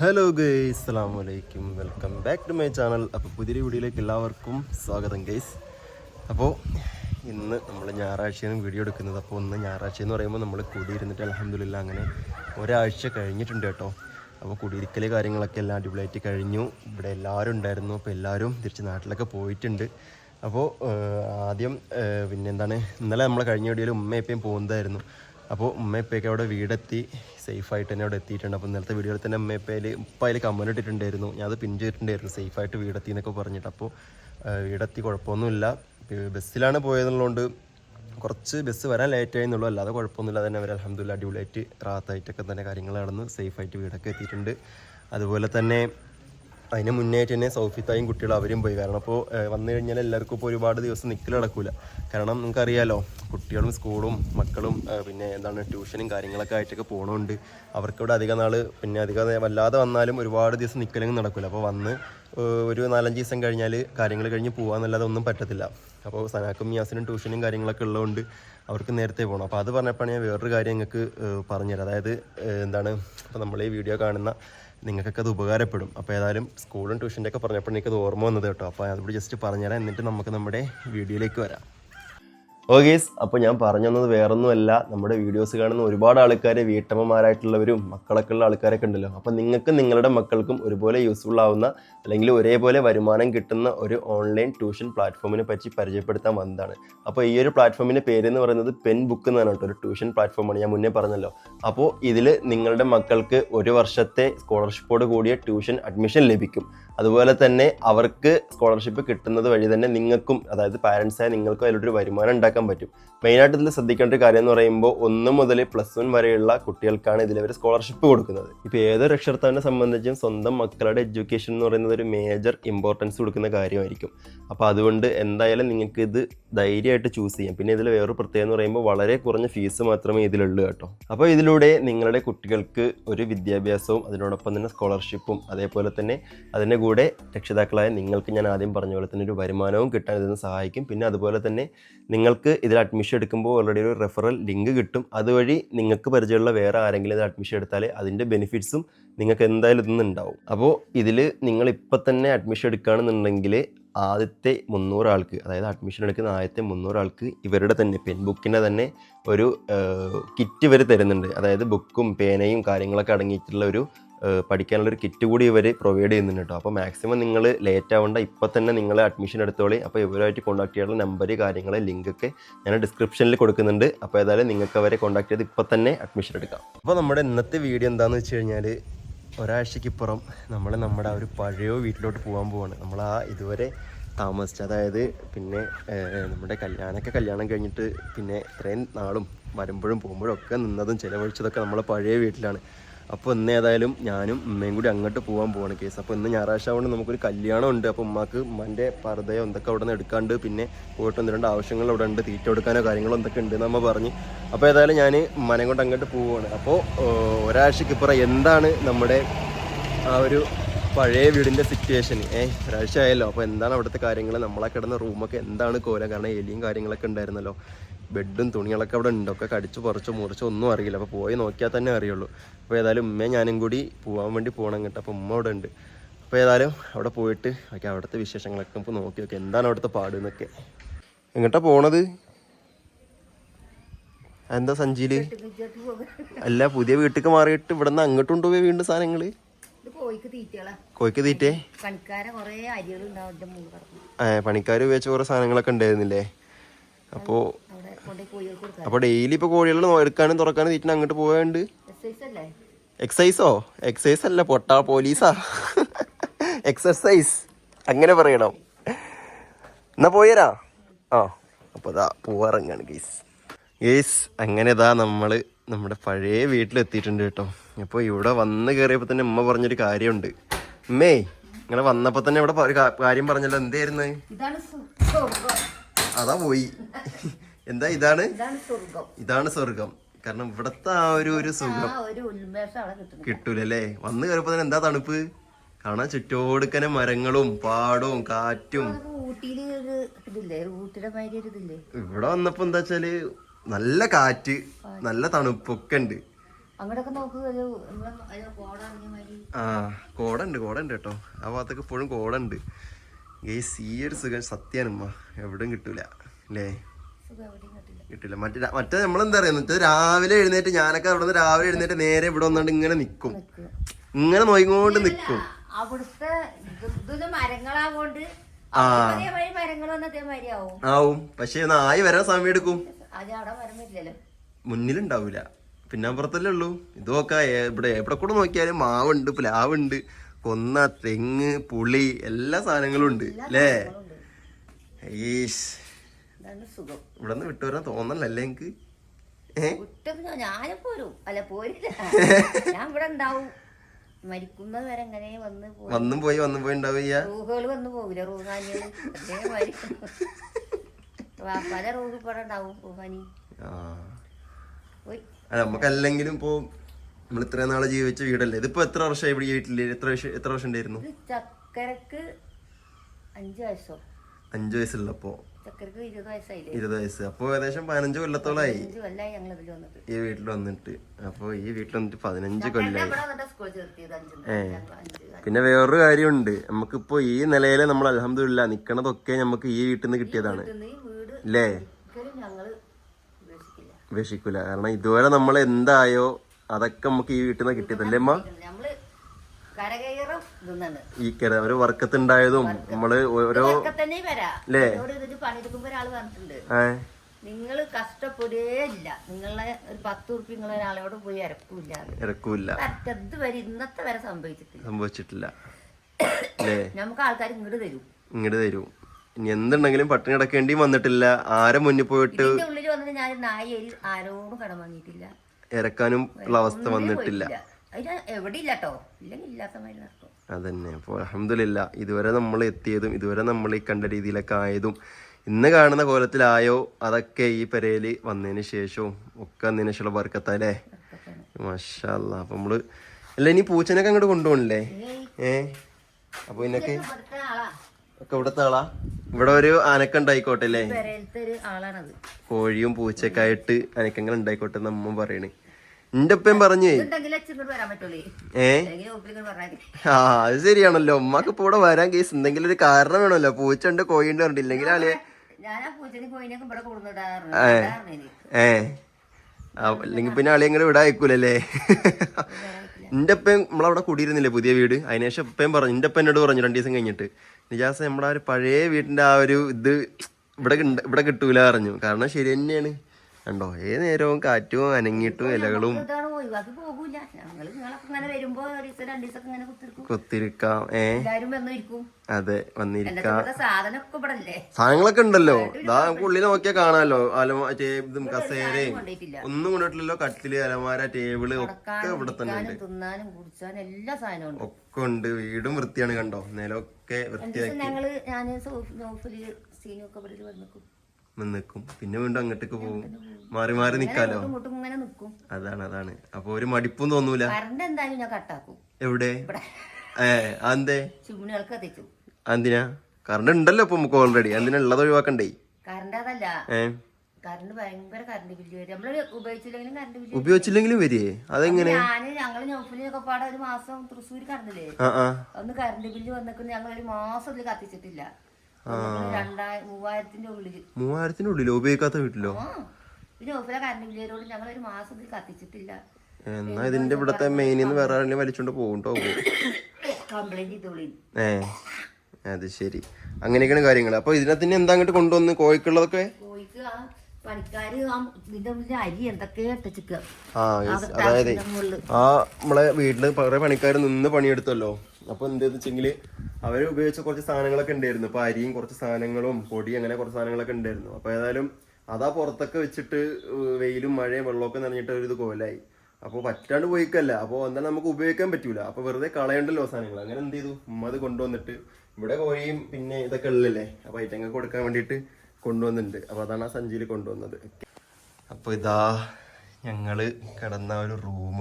Hello guys അസ്സാം വലൈക്കും welcome back to my channel അപ്പോൾ പുതിയ വീഡിയോയിലേക്ക് എല്ലാവർക്കും സ്വാഗതം ഗൈസ് അപ്പോൾ ഇന്ന് നമ്മൾ ഞായറാഴ്ചയാണ് വീഡിയോ എടുക്കുന്നത്. അപ്പോൾ ഒന്ന് ഞായറാഴ്ച എന്ന് പറയുമ്പോൾ നമ്മൾ കൂടിയിരുന്നിട്ട് അലഹമില്ല അങ്ങനെ ഒരാഴ്ച കഴിഞ്ഞിട്ടുണ്ട് കേട്ടോ. അപ്പോൾ കുടിയിരിക്കൽ കാര്യങ്ങളൊക്കെ എല്ലാം അടിപൊളിയായിട്ട് കഴിഞ്ഞു. ഇവിടെ എല്ലാവരും ഉണ്ടായിരുന്നു. അപ്പോൾ എല്ലാവരും തിരിച്ച് നാട്ടിലൊക്കെ പോയിട്ടുണ്ട്. അപ്പോൾ ആദ്യം പിന്നെ എന്താണ് ഇന്നലെ നമ്മൾ കഴിഞ്ഞ വീഡിയോയിൽ ഉമ്മയപ്പയും പോകുന്നതായിരുന്നു. അപ്പോൾ ഉമ്മയപ്പയൊക്കെ അവിടെ വീടെത്തി സേഫായിട്ട് തന്നെ അവിടെ എത്തിയിട്ടുണ്ട്. അപ്പോൾ ഇന്നലത്തെ വീഡിയോയിൽ തന്നെ ഉമ്മയപ്പയിൽ അതിൽ കമന്റ് ഇട്ടിട്ടുണ്ടായിരുന്നു. ഞാൻ അത് പിൻ ചെയ്തിട്ടുണ്ടായിരുന്നു സേഫായിട്ട് വീടെത്തി എന്നൊക്കെ പറഞ്ഞിട്ട്. അപ്പോൾ വീടെത്തി കുഴപ്പമൊന്നുമില്ല. ബസ്സിലാണ് പോയതെന്നുള്ളതുകൊണ്ട് കുറച്ച് ബസ് വരാൻ ലേറ്റ് ആയിരുന്നുള്ളൂ അല്ലാതെ കുഴപ്പമൊന്നുമില്ല. തന്നെ അവർ അലഹമ്മദില്ല അടിപൊളിയായിട്ട് റാത്തായിട്ടൊക്കെ തന്നെ കാര്യങ്ങൾ നടന്ന് സേഫായിട്ട് വീടൊക്കെ എത്തിയിട്ടുണ്ട്. അതുപോലെ തന്നെ അതിന് മുന്നേറ്റ് തന്നെ സൗഫിത്തായും കുട്ടികളും അവരും പോയി. കാരണം അപ്പോൾ വന്നു കഴിഞ്ഞാൽ എല്ലാവർക്കും ഇപ്പോൾ ഒരുപാട് ദിവസം നിൽക്കൽ നടക്കില്ല കാരണം നിങ്ങൾക്കറിയാലോ കുട്ടികളും സ്കൂളും മക്കളും പിന്നെ എന്താണ് ട്യൂഷനും കാര്യങ്ങളൊക്കെ ആയിട്ടൊക്കെ പോകണമുണ്ട് അവർക്കിവിടെ അധികം നാൾ പിന്നെ അധികം വല്ലാതെ വന്നാലും ഒരുപാട് ദിവസം നിൽക്കലെങ്കിൽ നടക്കില്ല അപ്പോൾ വന്ന് ഒരു നാലഞ്ച് ദിവസം കഴിഞ്ഞാൽ കാര്യങ്ങൾ കഴിഞ്ഞ് പോകാമെന്നല്ലാതെ ഒന്നും പറ്റത്തില്ല. അപ്പോൾ സനാക്കും മിയാസിനും ട്യൂഷനും കാര്യങ്ങളൊക്കെ ഉള്ളതുകൊണ്ട് അവർക്ക് നേരത്തെ പോകണം അപ്പോൾ അത് പറഞ്ഞപ്പോൾ ഞാൻ വേറൊരു കാര്യം നിങ്ങൾക്ക് പറഞ്ഞു പറഞ്ഞുതരാം. അതായത് എന്താണ് അപ്പോൾ നമ്മൾ ഈ വീഡിയോ കാണുന്ന നിങ്ങൾക്കൊക്കെ അത് ഉപകാരപ്പെടും. അപ്പോൾ ഏതായാലും സ്കൂളും ട്യൂഷന്റെ ഒക്കെ പറഞ്ഞപ്പോൾ എനിക്കത് ഓർമ്മ വന്നത് കേട്ടോ. അപ്പോൾ അതിവിടെ ജസ്റ്റ് പറഞ്ഞുതരാം. എന്നിട്ട് നമുക്ക് നമ്മുടെ വീഡിയോയിലേക്ക് വരാം. ഓക്കേസ് അപ്പോൾ ഞാൻ പറഞ്ഞു തന്നത് വേറൊന്നുമല്ല. നമ്മുടെ വീഡിയോസ് കാണുന്ന ഒരുപാട് ആൾക്കാർ വീട്ടമ്മമാരായിട്ടുള്ളവരും മക്കളൊക്കെ ഉള്ള ആൾക്കാരൊക്കെ ഉണ്ടല്ലോ. അപ്പോൾ നിങ്ങൾക്ക് നിങ്ങളുടെ മക്കൾക്കും ഒരുപോലെ യൂസ്ഫുൾ ആവുന്ന അല്ലെങ്കിൽ ഒരേപോലെ വരുമാനം കിട്ടുന്ന ഒരു ഓൺലൈൻ ട്യൂഷൻ പ്ലാറ്റ്ഫോമിനെ പറ്റി പരിചയപ്പെടുത്താൻ വന്നതാണ്. അപ്പോൾ ഈ ഒരു പ്ലാറ്റ്ഫോമിന്റെ പേര് എന്ന് പറയുന്നത് പെൻ ബുക്ക് എന്നാണ് കേട്ടോ ഒരു ട്യൂഷൻ പ്ലാറ്റ്ഫോമാണ് ഞാൻ മുന്നേ പറഞ്ഞല്ലോ. അപ്പോൾ ഇതിൽ നിങ്ങളുടെ മക്കൾക്ക് ഒരു വർഷത്തെ സ്കോളർഷിപ്പോട് കൂടിയ ട്യൂഷൻ അഡ്മിഷൻ ലഭിക്കും. അതുപോലെ തന്നെ അവർക്ക് സ്കോളർഷിപ്പ് കിട്ടുന്നത് വഴി തന്നെ നിങ്ങൾക്കും അതായത് പാരൻസായ നിങ്ങൾക്കും അതിലൊരു വരുമാനം ഉണ്ടാക്കാൻ പറ്റും. മെയിനായിട്ട് ഇതിൽ ശ്രദ്ധിക്കേണ്ട ഒരു കാര്യം എന്ന് പറയുമ്പോൾ ഒന്ന് മുതൽ പ്ലസ് വൺ വരെയുള്ള കുട്ടികൾക്കാണ് ഇതിൽ അവർ സ്കോളർഷിപ്പ് കൊടുക്കുന്നത്. ഇപ്പോൾ ഏതൊരു രക്ഷകർത്താവിനെ സംബന്ധിച്ചും സ്വന്തം മക്കളുടെ എഡ്യൂക്കേഷൻ എന്ന് പറയുന്നത് ഒരു മേജർ ഇമ്പോർട്ടൻസ് കൊടുക്കുന്ന കാര്യമായിരിക്കും. അപ്പോൾ അതുകൊണ്ട് എന്തായാലും നിങ്ങൾക്ക് ഇത് ധൈര്യമായിട്ട് ചൂസ് ചെയ്യാം. പിന്നെ ഇതിൽ വേറൊരു പ്രത്യേകത എന്ന് പറയുമ്പോൾ വളരെ കുറഞ്ഞ ഫീസ് മാത്രമേ ഇതിലുള്ളൂ കേട്ടോ. അപ്പോൾ ഇതിലൂടെ നിങ്ങളുടെ കുട്ടികൾക്ക് ഒരു വിദ്യാഭ്യാസവും അതിനോടൊപ്പം തന്നെ സ്കോളർഷിപ്പും അതേപോലെ തന്നെ അതിന്റെ കൂടെ രക്ഷിതാക്കളായ നിങ്ങൾക്ക് ഞാൻ ആദ്യം പറഞ്ഞ പോലെ തന്നെ ഒരു വരുമാനവും കിട്ടാൻ ഇതിന് സഹായിക്കും. പിന്നെ അതുപോലെ തന്നെ നിങ്ങൾക്ക് ഇതിൽ അഡ്മിഷൻ എടുക്കുമ്പോൾ ഓൾറെഡി ഒരു റെഫറൽ ലിങ്ക് കിട്ടും. അതുവഴി നിങ്ങൾക്ക് പരിചയമുള്ള വേറെ ആരെങ്കിലും ഇത് അഡ്മിഷൻ എടുത്താൽ അതിന്റെ ബെനിഫിറ്റ്സും നിങ്ങൾക്ക് എന്തായാലും ഇതൊന്നും ഉണ്ടാവും അപ്പോൾ ഇതിൽ നിങ്ങൾ ഇപ്പം തന്നെ അഡ്മിഷൻ എടുക്കുകയാണെന്നുണ്ടെങ്കിൽ ആദ്യത്തെ മുന്നൂറ് ആൾക്ക് അതായത് അഡ്മിഷൻ എടുക്കുന്ന ആദ്യത്തെ മുന്നൂറ് ആൾക്ക് ഇവരുടെ തന്നെ പെൻ ബുക്കിന്റെ തന്നെ ഒരു കിറ്റ് ഇവർ തരുന്നുണ്ട്. അതായത് ബുക്കും പേനയും കാര്യങ്ങളൊക്കെ അടങ്ങിയിട്ടുള്ള ഒരു ഏഹ് പഠിക്കാനുള്ള ഒരു കിറ്റ് കൂടി ഇവർ പ്രൊവൈഡ് ചെയ്യുന്നുണ്ട് കേട്ടോ അപ്പോൾ മാക്സിമം നിങ്ങൾ ലേറ്റ് ആവേണ്ട ഇപ്പോൾ തന്നെ നിങ്ങൾ അഡ്മിഷൻ എടുത്തോളി. അപ്പോൾ ഇവരുമായിട്ട് കോൺടാക്ട് ചെയ്യാനുള്ള നമ്പർ കാര്യങ്ങൾ ലിങ്കൊക്കെ ഞാൻ ഡിസ്ക്രിപ്ഷനിൽ കൊടുക്കുന്നുണ്ട്. അപ്പോൾ ഏതായാലും നിങ്ങൾക്ക് അവരെ കോൺടാക്ട് ചെയ്ത് ഇപ്പോൾ തന്നെ അഡ്മിഷൻ എടുക്കാം. അപ്പോൾ നമ്മുടെ ഇന്നത്തെ വീഡിയോ എന്താണെന്ന് വെച്ച് കഴിഞ്ഞാൽ ഒരാഴ്ചയ്ക്കിപ്പുറം നമ്മൾ നമ്മുടെ ആ ഒരു പഴയ വീട്ടിലോട്ട് പോകാൻ പോവാണ്. നമ്മൾ ആ ഇതുവരെ താമസിച്ച അതായത് പിന്നെ നമ്മുടെ കല്യാണമൊക്കെ കല്യാണം കഴിഞ്ഞിട്ട് പിന്നെ ഇത്രയും നാളും വരുമ്പോഴും പോകുമ്പോഴും ഒക്കെ നിന്നതും ചിലവഴിച്ചതൊക്കെ നമ്മളെ പഴയ വീട്ടിലാണ്. അപ്പോൾ ഇന്ന് ഏതായാലും ഞാനും ഉമ്മയും കൂടി അങ്ങോട്ട് പോകാൻ പോവാണ് കേസ്. അപ്പോൾ ഇന്ന് ഞായറാഴ്ച കൊണ്ട് നമുക്കൊരു കല്യാണം ഉണ്ട് അപ്പോൾ ഉമ്മാക്ക് ഉമ്മന്റെ പർദ്ദയോ എന്തൊക്കെ അവിടെ നിന്ന് എടുക്കാണ്ട് പിന്നെ പോയിട്ട് ഒന്ന് രണ്ട് ആവശ്യങ്ങൾ അവിടെ ഉണ്ട് തീറ്റ കൊടുക്കാനോ കാര്യങ്ങളോ എന്തൊക്കെ ഉണ്ട് നമ്മ പറഞ്ഞ്. അപ്പോൾ ഏതായാലും ഞാൻ ഉമ്മനെ കൊണ്ട് അങ്ങോട്ട് പോവുകയാണ് അപ്പോൾ ഒരാഴ്ചക്ക് ഇപ്പുറം എന്താണ് നമ്മുടെ ആ ഒരു പഴയ വീടിന്റെ സിറ്റുവേഷൻ ഏഹ് ഒരാഴ്ച ആയല്ലോ അപ്പോൾ എന്താണ് അവിടുത്തെ കാര്യങ്ങൾ? നമ്മളെ കിടന്ന റൂമൊക്കെ എന്താണ് കോലം? കാരണം എലിയും കാര്യങ്ങളൊക്കെ ഉണ്ടായിരുന്നല്ലോ. ബെഡും തുണികളൊക്കെ അവിടെ ഉണ്ടൊക്കെ കടിച്ചു പറിച്ചു മുറിച്ചോ ഒന്നും അറിയില്ല. അപ്പോൾ പോയി നോക്കിയാൽ തന്നെ അറിയുള്ളൂ. അപ്പോൾ ഏതായാലും ഉമ്മയും ഞാനും കൂടി പോകാൻ വേണ്ടി പോകണം കേട്ടോ. അപ്പോൾ ഉമ്മ അവിടെ ഉണ്ട്. അപ്പോൾ ഏതായാലും അവിടെ പോയിട്ട് ഒക്കെ അവിടുത്തെ വിശേഷങ്ങളൊക്കെ നമുക്ക് നോക്കി നോക്കി. എന്താണ് അവിടുത്തെ പാട് എന്നൊക്കെ. എങ്ങോട്ടാ പോണത്? എന്താ സഞ്ചിയിൽ അല്ല പുതിയ വീട്ടിലേക്ക് മാറിയിട്ട് ഇവിടെ നിന്ന് അങ്ങോട്ട് കൊണ്ടുപോയി വീണ്ടും സാധനങ്ങൾ കോഴിക്ക് തീറ്റകളാ. തീറ്റേ? പണിക്കാരെ കൊറേ ഏ പണിക്കാർ ഉപയോഗിച്ച കുറേ സാധനങ്ങളൊക്കെ ഉണ്ടായിരുന്നില്ലേ? അപ്പോ അപ്പൊ ഡെയിലി ഇപ്പൊ കോഴികൾ എടുക്കാനും തുറക്കാനും തീറ്റ അങ്ങോട്ട് പോയാണ്ട് എക്സൈസോ എക്സൈസ് അല്ല പൊട്ടാ പോലീസാ. എക്സർസൈസ് അങ്ങനെ പറയണം. എന്നാ പോയരാ? ആ അപ്പോൾ ഇതാ പോവാറങ്ങാണ് ഗേസ് ഗേസ് അങ്ങനെ ഇതാ നമ്മൾ നമ്മുടെ പഴയ വീട്ടിലെത്തിയിട്ടുണ്ട് കേട്ടോ. അപ്പോൾ ഇവിടെ വന്ന് കയറിയപ്പോൾ തന്നെ ഉമ്മ പറഞ്ഞൊരു കാര്യമുണ്ട്. ഉമ്മേ ഇങ്ങനെ വന്നപ്പോൾ തന്നെ ഇവിടെ കാര്യം പറഞ്ഞല്ലോ എന്തായിരുന്നു? അതാ പോയി. എന്താ ഇതാണ്? ഇതാണ് സ്വർഗം. കാരണം ഇവിടത്തെ ആ ഒരു ഒരു സുഖം. കിട്ടുന്നത് കിട്ടൂലല്ലേ? വന്ന് കയറിയപ്പോ തന്നെ എന്താ തണുപ്പ്? കാണാൻ ചുറ്റോടുക്കനെ മരങ്ങളും പാടവും കാറ്റും. ഇവിടെ വന്നപ്പോ എന്താ വെച്ചാൽ നല്ല കാറ്റ്. നല്ല തണുപ്പൊക്കെ ഉണ്ട്. നോക്ക് ഒരു കോട ആ കോടുണ്ട് കോടുണ്ട് കേട്ടോ. ആ ഭാഗത്തൊക്കെ ഇപ്പോഴും കോടുണ്ട്. ഗേസ് ഈ ഒരു സുഖം സത്യാനുമ്മ എവിടെയും കിട്ടൂല അല്ലേ? കിട്ടില്ല. മറ്റേ മറ്റേ നമ്മളെന്താ പറയുക മറ്റേ രാവിലെ എഴുന്നേറ്റ് ഞാനൊക്കെ അവിടെ നിന്ന് രാവിലെ എഴുന്നേറ്റ് നേരെ ഇവിടെ വന്നുകൊണ്ട് ഇങ്ങനെ നിൽക്കും നിൽക്കുക ഇങ്ങനെ നോയിക്കൊണ്ട് നിൽക്കും അവിടുത്തെ മരങ്ങളാകൊണ്ട് ആ. അതേമാതിരി ആവും. പക്ഷെ നായി വരാൻ സമയം എടുക്കും മുന്നിലുണ്ടാവൂല. പിന്നെ അപ്പുറത്തല്ലേ ഉള്ളൂ. ഇതൊക്കെ ഏ- ഇവിടെ എവിടെ കൂടെ നോക്കിയാലും മാവുണ്ട് പ്ലാവുണ്ട് കൊന്ന തെങ്ങ് പുളി എല്ലാ സാധനങ്ങളും ഉണ്ട് അല്ലേ. ഈശ് ഇവിടെ നിന്ന് വിട്ടുവരാൻ തോന്നലല്ലേ എനിക്ക്? ഞാനും പോരും. അല്ല പോരില്ല. ഞാൻ ഇവിടെ ഉണ്ടാവും. മരിക്കുന്നത് വരെ അങ്ങനെ വന്ന് വന്നും പോയി വന്നും പോയി ഉണ്ടാവുക റൂഹുകൾ വന്ന് പോകില്ല റൂഹാനികൾ അതേമാതിരി പല റൂഹ് ഇവിടെ ഉണ്ടാവും റൂഹാനി. അല്ല നമുക്കല്ലെങ്കിലും ഇപ്പോ നമ്മൾ ഇത്രയും നാളെ ജീവിച്ച വീടല്ലേ? ഇതിപ്പോ എത്ര വർഷമായി ഇവിടെ വീട്ടിൽ എത്ര വർഷം എത്ര വർഷം ഉണ്ടായിരുന്നു? ചക്കരക്ക് അഞ്ചു വയസ്സോ? അഞ്ചു വയസ്സുള്ളപ്പോ ചക്കരക്ക് ഇരുപത് വയസ്സായില്ലേ? ഇരുപത് വയസ്സ്. അപ്പൊ ഏകദേശം പതിനഞ്ച് കൊല്ലത്തോളായി. ഈ വീട്ടിൽ വന്നിട്ട്. അപ്പൊ ഈ വീട്ടിൽ വന്നിട്ട് പതിനഞ്ച് കൊല്ലായി. ഏ. പിന്നെ വേറൊരു കാര്യമുണ്ട്. നമുക്കിപ്പോ ഈ നിലയിലെ നമ്മൾ അലഹമില്ല നിക്കണതൊക്കെ നമുക്ക് ഈ വീട്ടിൽ നിന്ന് കിട്ടിയതാണ് അല്ലേ ഉപേക്ഷിക്കൂല. കാരണം ഇതുവരെ നമ്മൾ എന്തായോ അതൊക്കെ നമുക്ക് ഈ വീട്ടിൽ നിന്ന് കിട്ടിയതല്ലേ അമ്മ? ഈ കര ഒരു വർക്കത്തുണ്ടായതും നമ്മൾ ഓരോ അല്ലേ നിങ്ങൾ കഷ്ടപ്പെടേ ഇല്ല. നിങ്ങളെ ഒരു പത്ത് ഉറുപ്പ് നിങ്ങൾ ഒരാളോട് പോയി ഇറക്കൂല ഇറക്കൂല ഇത് വരെ ഇന്നത്തെ വരെ സംഭവിച്ചിട്ടില്ല. സംഭവിച്ചിട്ടില്ല. നമുക്ക് ആൾക്കാർ ഇങ്ങോട്ട് തരും. ഇങ്ങോട്ട് തരൂ. ഇനി എന്തുണ്ടെങ്കിലും പട്ടിണി കിടക്കേണ്ടിയും വന്നിട്ടില്ല. ആരെ മുന്നിൽ പോയിട്ട് ഇതിന്റെ ഉള്ളിൽ വന്നിട്ട് ഞാൻ നായയിൽ ആരോടും കടം വാങ്ങിയിട്ടില്ല. ഇറക്കാനും ഉള്ള അവസ്ഥ വന്നിട്ടില്ല. പോയിട്ടില്ല. അതിന് എവിടെ ഇല്ല കേട്ടോ ഇല്ലെങ്കിൽ ഇല്ലാത്ത മാതിരി നടക്കും. അതന്നെ. അപ്പോൾ അലഹമില്ല ഇതുവരെ നമ്മൾ എത്തിയതും ഇതുവരെ നമ്മൾ ഈ കണ്ട രീതിയിലൊക്കെ ആയതും ഇന്ന് കാണുന്ന കോലത്തിലായോ അതൊക്കെ ഈ പെരയിൽ വന്നതിന് ശേഷവും ഒക്കെ നിനശുള്ള ഇതൊക്കെയാണ്. മഷാല്ല. അപ്പൊ നമ്മൾ അല്ല ഇനി പൂച്ചനൊക്കെ അങ്ങോട്ട് കൊണ്ടുപോകണില്ലേ ഏ? അപ്പൊ ഇതിനൊക്കെ ഇവിടുത്തെ ആളാ. ഒക്കെ ഇവിടത്തെ ആളാ? ഇവിടെ ഒരു ആനക്ക ഉണ്ടായിക്കോട്ടെ അല്ലേ? കോഴിയും പൂച്ചയൊക്കെ ആയിട്ട് അനക്കങ്ങൾ ഉണ്ടായിക്കോട്ടെ എന്ന് അമ്മ പറയണേ. എന്റെ ഒപ്പം പറഞ്ഞേ. ഏ? ആ അത് ശരിയാണല്ലോ. ഉമ്മക്ക് ഇപ്പൊ ഇവിടെ വരാൻ കേസ് എന്തെങ്കിലും ഒരു കാരണം വേണമല്ലോ. പൂച്ച ഉണ്ട് കോഴിണ്ട് പറഞ്ഞിട്ടില്ലെങ്കിൽ ആളെ ഏ അല്ലെങ്കിൽ പിന്നെ ആളെ ഇങ്ങനെ ഇവിടെ അയക്കൂലല്ലേ? എന്റെ അപ്പം നമ്മളവിടെ കൂടിയിരുന്നില്ലേ പുതിയ വീട്? അതിനുശേഷം ഇപ്പം പറഞ്ഞു എന്റെ അപ്പം എന്നോട് പറഞ്ഞു രണ്ടു ദിവസം കഴിഞ്ഞിട്ട്. നിജാസ് നമ്മളെ ഒരു പഴയ വീടിന്റെ ആ ഒരു ഇത് ഇവിടെ ഇവിടെ കിട്ടൂല പറഞ്ഞു. കാരണം ശരി തന്നെയാണ്. കണ്ടോ? ഏത് നേരവും കാറ്റും അനങ്ങിയിട്ടും ഇലകളും കുത്തിരിക്കും. ഏ? അതെ വന്നിരിക്കാം. സാധനങ്ങളൊക്കെ ഉണ്ടല്ലോ. ഇതാ നമുക്ക് ഉള്ളിൽ നോക്കിയാൽ കാണാമല്ലോ. അലമാരും ഇതും കസേരയും ഒന്നും കൊണ്ടിട്ടില്ലല്ലോ. കട്ടിൽ അലമാര ടേബിൾ ഒക്കെ ഇവിടെ തന്നെ ഉണ്ട്. ഒക്കെ ഉണ്ട്. വീടും വൃത്തിയാണ് കണ്ടോ? നിലമൊക്കെ വൃത്തിയാക്കി. ഞങ്ങൾ ഞാൻ സീനൊക്കെ ഇവിടെ വന്നിക്കും നിൽക്കും പിന്നെ വീണ്ടും അങ്ങോട്ടേക്ക് പോകും. മാറി മാറി നിക്കാലോ? അതാണ് അതാണ്. അപ്പൊ ഒരു മടിപ്പും തോന്നൂല. എവിടെ? അതെന്തേ? എന്തിനാ കറണ്ട് ഉണ്ടല്ലോ ഇപ്പൊ നമുക്ക് ഓൾറെഡി എന്തിനാ ഉള്ളത് ഒഴിവാക്കണ്ടേ? ഉപയോഗിച്ചില്ലെങ്കിലും വരികയെ അതെങ്ങനെ? ഒരു മാസം ഒന്ന് കറണ്ട് ബില്ല് വന്നിട്ട് ഞങ്ങൾ ഒരു മാസം കത്തിച്ചിട്ടില്ല. മൂവായിരത്തിന്റെ ഉള്ളിൽ. ഉപയോഗിക്കാത്ത വീട്ടിലോ? പിന്നെ ഓഫിലെ കറണ്ട് ഞങ്ങൾ ഒരു മാസം കത്തിച്ചിട്ടില്ല. എന്നാ ഇതിന്റെ ഇവിടത്തെ മെയിനിന്ന് വേറെ ആരെങ്കിലും വലിച്ചോണ്ട് പോകും കംപ്ലൈന്റ് ചെയ്തോളി. ഏ. അത് ശരി. അങ്ങനെയൊക്കെയാണ് കാര്യങ്ങൾ. അപ്പൊ തന്നെ എന്താ അങ്ങോട്ട് കൊണ്ടുവന്ന് കോഴിക്കുള്ളതൊക്കെ? ആ അതായത് ആ നമ്മളെ വീട്ടിൽ കുറെ പണിക്കാർ നിന്ന് പണിയെടുത്തല്ലോ? അപ്പൊ എന്താന്ന് വെച്ചെങ്കിൽ അവർ ഉപയോഗിച്ച കുറച്ച് സാധനങ്ങളൊക്കെ ഉണ്ടായിരുന്നു. ഇപ്പൊ അരിയും കുറച്ച് സാധനങ്ങളും പൊടി അങ്ങനെ കുറച്ച് സാധനങ്ങളൊക്കെ ഉണ്ടായിരുന്നു. അപ്പൊ ഏതായാലും അതാ പുറത്തൊക്കെ വെച്ചിട്ട് വെയിലും മഴയും വെള്ളമൊക്കെ നിറഞ്ഞിട്ട് ഒരു ഇത് കോലായി. അപ്പോൾ പറ്റാണ്ട് പോയിക്കല്ല. അപ്പോൾ എന്തായാലും നമുക്ക് ഉപയോഗിക്കാൻ പറ്റൂല. അപ്പോൾ വെറുതെ കളയണ്ടല്ലോ സാധനങ്ങൾ. അങ്ങനെ എന്ത് ചെയ്തു? ഉമ്മ അത് കൊണ്ടുവന്നിട്ട് ഇവിടെ കോഴിയും പിന്നെ ഇതൊക്കെ ഉള്ളല്ലേ? അപ്പോൾ ഐറ്റങ്ങൾ കൊടുക്കാൻ വേണ്ടിയിട്ട് കൊണ്ടുവന്നിട്ടുണ്ട്. അപ്പോൾ അതാണ് ആ സഞ്ചിയിൽ കൊണ്ടുവന്നത്. അപ്പോൾ ഇതാ ഞങ്ങൾ കിടന്ന ഒരു റൂം.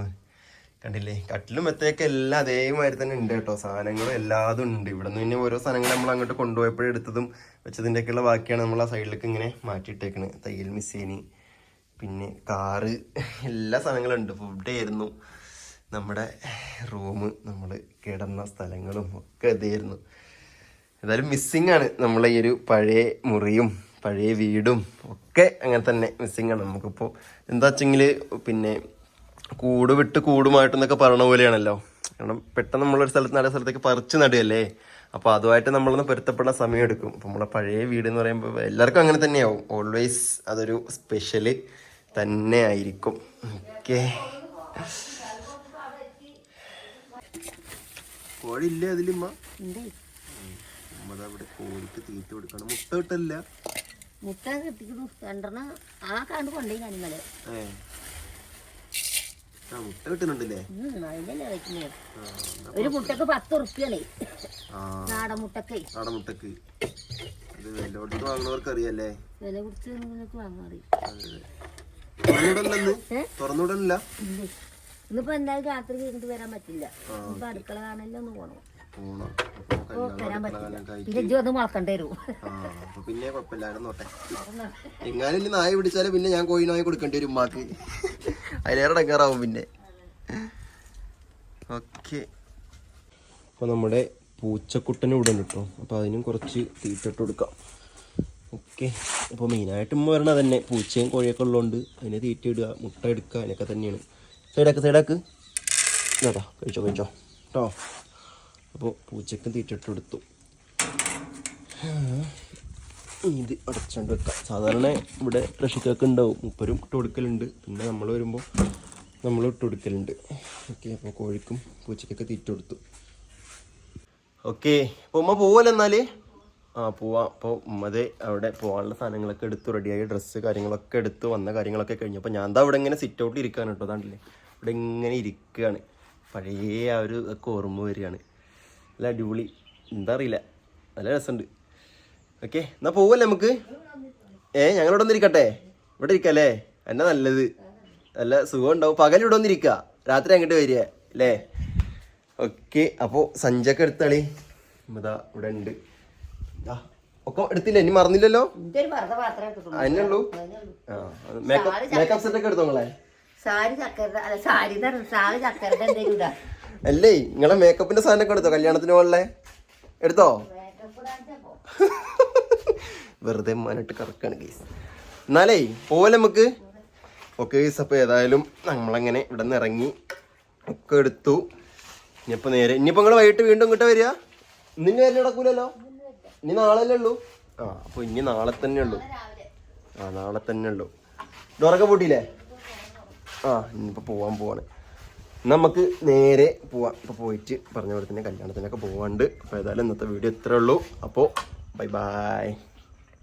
കണ്ടില്ലേ? കട്ടിലും മെത്തയൊക്കെ എല്ലാം അതേമാതിരി തന്നെ ഉണ്ട് കേട്ടോ. സാധനങ്ങളും എല്ലാതും ഉണ്ട്. ഇവിടെ നിന്ന് പിന്നെ ഓരോ സാധനങ്ങൾ നമ്മൾ അങ്ങോട്ട് കൊണ്ടുപോയപ്പോഴും എടുത്തതും വെച്ചതിന്റെയൊക്കെയുള്ള ബാക്കിയാണ് നമ്മൾ ആ സൈഡിലേക്ക് ഇങ്ങനെ മാറ്റിയിട്ടേക്കണ്. തയ്യൽ മിസ്സേനി പിന്നെ കാറ് എല്ലാ സാധനങ്ങളും ഉണ്ട്. ഫുഡ് ആയിരുന്നു. നമ്മുടെ റൂം നമ്മൾ കിടന്ന സ്ഥലങ്ങളും ഒക്കെ ഇതായിരുന്നു. ഏതായാലും മിസ്സിങ് ആണ് നമ്മളെ ഈ ഒരു പഴയ മുറിയും പഴയ വീടും ഒക്കെ അങ്ങനെ തന്നെ മിസ്സിങ് ആണ്. നമുക്കിപ്പോൾ എന്താ വെച്ചെങ്കിൽ പിന്നെ കൂട് വിട്ട് കൂടുമായിട്ടെന്നൊക്കെ പറയണ പോലെയാണല്ലോ. കാരണം പെട്ടെന്ന് നമ്മളൊരു സ്ഥലത്ത് നല്ല സ്ഥലത്തേക്ക് പറിച്ച് നടുകയല്ലേ? അപ്പോൾ അതുമായിട്ട് നമ്മളൊന്ന് പൊരുത്തപ്പെടാൻ സമയം എടുക്കും അപ്പോൾ നമ്മളെ പഴയ വീട് എന്ന് പറയുമ്പോൾ എല്ലാവർക്കും അങ്ങനെ തന്നെയാവും. ഓൾവേസ് അതൊരു സ്പെഷ്യൽ തന്നെ ആയിരിക്കും. ഓക്കെ കോഴിയില്ലേ അതിലിമ്മ അവിടെ കോഴിക്ക് തീറ്റ കൊടുക്കണം. മുട്ട കിട്ടല്ല മുട്ട കിട്ടിക്കുന്നു രണ്ടെണ്ണം ആ കണ്ട് കൊണ്ടേ ഞാൻ ഇന്നലെ മുട്ട കിട്ടുന്നുണ്ടല്ലേ? ഒരു മുട്ടക്ക് പത്ത് ഉറുപ്പ്യാണ് നാടൻ മുട്ടക്ക്. മുട്ടക്ക്. അത് എല്ലായിടത്തും അറിയാല്ലേ? വില? തുറന്നുവിടല്ല ഇന്നിപ്പോ എന്തായാലും രാത്രി കഴിഞ്ഞിട്ട് വരാൻ പറ്റില്ല. ഇപ്പൊ അടുക്കള കാണല്ലോ ഒന്ന് പോണം. പിന്നെ ഇജ്ജ് വന്ന് മുളക്കണ്ട വരും. ആ പിന്നെ കുഴപ്പമില്ല. അവിടെ നോട്ടെ. എങ്ങാനും നായ പിടിച്ചാലും പിന്നെ ഞാൻ കോഴി നായ കൊടുക്കേണ്ടി വരും ഉമ്മാക്ക്. അതിലേറെ ഇടങ്ങാറാവും പിന്നെ. ഓക്കെ. അപ്പോൾ നമ്മുടെ പൂച്ചക്കുട്ടന് ഇവിടെ കേട്ടോ അപ്പോൾ അതിനും കുറച്ച് തീറ്റിട്ട് കൊടുക്കാം. ഓക്കെ. അപ്പോൾ മെയിനായിട്ട് ഉമ്മ വരണ തന്നെ പൂച്ചയും കോഴിയൊക്കെ ഉള്ളതുകൊണ്ട് അതിനെ തീറ്റ ഇടുക മുട്ട എടുക്കുക അതിനൊക്കെ തന്നെയാണ്. സൈഡാക്ക് സൈഡാക്ക്. ഇതാ കഴിച്ചോ കഴിച്ചോ. കേട്ടോ അപ്പോൾ പൂച്ചക്കും തീറ്റിട്ട് കൊടുത്തു. ഇത് അടച്ചുകൊണ്ട് വെക്കാം. സാധാരണ ഇവിടെ രക്ഷിക്കൊക്കെ ഉണ്ടാവും. മുപ്പരും ഇട്ട് കൊടുക്കലുണ്ട്. പിന്നെ നമ്മൾ വരുമ്പോൾ നമ്മൾ ഇട്ട് കൊടുക്കലുണ്ട്. ഓക്കെ അപ്പോൾ കോഴിക്കും പൂച്ചയ്ക്കൊക്കെ തീറ്റ കൊടുത്തു. ഓക്കെ അപ്പോൾ ഉമ്മ പോവല്ലോ എന്നാൽ ആ പോവാം. അപ്പോൾ ഉമ്മത് അവിടെ പോകാനുള്ള സാധനങ്ങളൊക്കെ എടുത്തു. റെഡിയായി ഡ്രസ്സ് കാര്യങ്ങളൊക്കെ എടുത്ത്. വന്ന കാര്യങ്ങളൊക്കെ കഴിഞ്ഞു. അപ്പോൾ ഞാൻ എന്താ ഇവിടെ ഇങ്ങനെ സിറ്റ് ഔട്ടിൽ ഇരിക്കുകയാണ് കേട്ടോ. അതാണ്ടല്ലേ ഇവിടെ ഇങ്ങനെ ഇരിക്കുകയാണ് പഴയ ആ ഒരു ഒക്കെ ഓർമ്മ വരികയാണ്. നല്ല അടിപൊളി. എന്താ അറിയില്ല. നല്ല രസമുണ്ട്. ഓക്കെ എന്നാ പോവല്ലേ നമുക്ക്? ഏ ഞങ്ങളിവിടെ ഒന്നിരിക്കട്ടെ ഇവിടെ ഇരിക്കല്ലേ? എന്നെ നല്ലത്. നല്ല സുഖം ഉണ്ടാവും പകൽ ഇവിടെ ഒന്നിരിക്കുക രാത്രി അങ്ങോട്ട് വരിക അല്ലേ? ഓക്കെ അപ്പോൾ സഞ്ചൊക്കെ എടുത്താളി. ഇതാ ഇവിടെ ഉണ്ട്. ഒക്കെ എടുത്തില്ല? ഇനി മറന്നില്ലല്ലോ? ഇന്റെ ഒരു വെറുതെ പാത്രം എടുത്തിട്ടുള്ളൂ. അതിനേ ഉള്ളൂ? ആ മേക്കപ്പ് മേക്കപ്പ് സെറ്റ് ഒക്കെ എടുത്തോ നിങ്ങളെ? അല്ലേ നിങ്ങളെ മേക്കപ്പിന്റെ സാധനമൊക്കെ എടുത്തോ? കല്യാണത്തിന് പോലെ എടുത്തോ? വെറുതെ മാനിട്ട് കറക്കാണ് കേസ് എന്നാലേ പോലെ നമുക്ക് ഓക്കെ കേസ് അപ്പോൾ ഏതായാലും നമ്മളങ്ങനെ ഇവിടെ നിന്ന് ഇറങ്ങി ഒക്കെ എടുത്തു. ഇനിയിപ്പോൾ നേരെ ഇനിയിപ്പോൾ നിങ്ങൾ വൈകിട്ട് വീണ്ടും ഇങ്ങോട്ട് വരിക? ഇന്നിന് വരെ നടക്കൂലല്ലോ? ഇനി നാളല്ലേ ഉള്ളൂ? ആ അപ്പോൾ ഇനി നാളെ തന്നെ ഉള്ളൂ. ആ നാളെ തന്നെ ഉള്ളൂ. ഡോറൊക്കെ പൂട്ടിയില്ലേ? ആ ഇനിയിപ്പോൾ പോവാൻ പോവാണ്. നമുക്ക് നേരെ പോവാം. ഇപ്പോൾ പോയിട്ട് പറഞ്ഞ പോലെ തന്നെ കല്യാണത്തിനൊക്കെ പോവാണ്ട്. അപ്പോൾ ഏതായാലും ഇന്നത്തെ വീഡിയോ ഇത്രേ ഉള്ളൂ. അപ്പോൾ ബൈ ബൈ